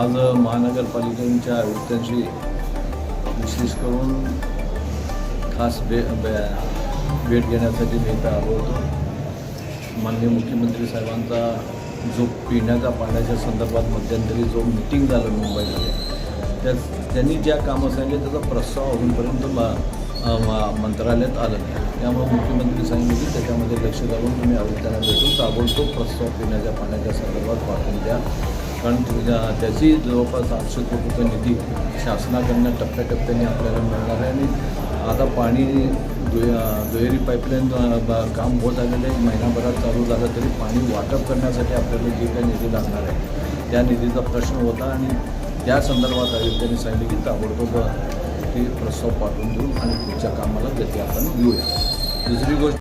आज महानगरपालिकेच्या आयुक्तांशी विशेष करून खास भे भेट घेण्यासाठी मी इथं आलो होतो माननीय मुख्यमंत्री साहेबांचा जो पिण्याच्या पाण्याच्या संदर्भात मध्यंतरी जो मिटिंग झालं मुंबईमध्ये त्या त्यांनी ज्या कामं सांगितले त्याचा प्रस्ताव अजूनपर्यंत मंत्रालयात आलं नाही. त्यामुळे मुख्यमंत्री सांगितले की त्याच्यामध्ये लक्ष घालून तुम्ही आयुक्तांना भेटून ताबडतोब प्रस्ताव पिण्याच्या पाण्याच्या संदर्भात पाठवून द्या. कारण त्याची जवळपास आठशे कोटी रुपये निधी शासनाकडनं टप्प्याटप्प्याने आपल्याला मिळणार आहे. आणि आता पाणी दुहेरी पाईपलाईन काम होत आलेलं आहे. महिनाभरात चालू झालं तरी पाणी वाटप करण्यासाठी आपल्याला जे काही निधी लागणार आहे त्या निधीचा प्रश्न होता. आणि त्या संदर्भात आयुक्तांनी सांगितले की ताबडतोब ते प्रस्ताव पाठवून देऊन आणि पुढच्या कामाला गती आपण घेऊया दुसरी गोष्ट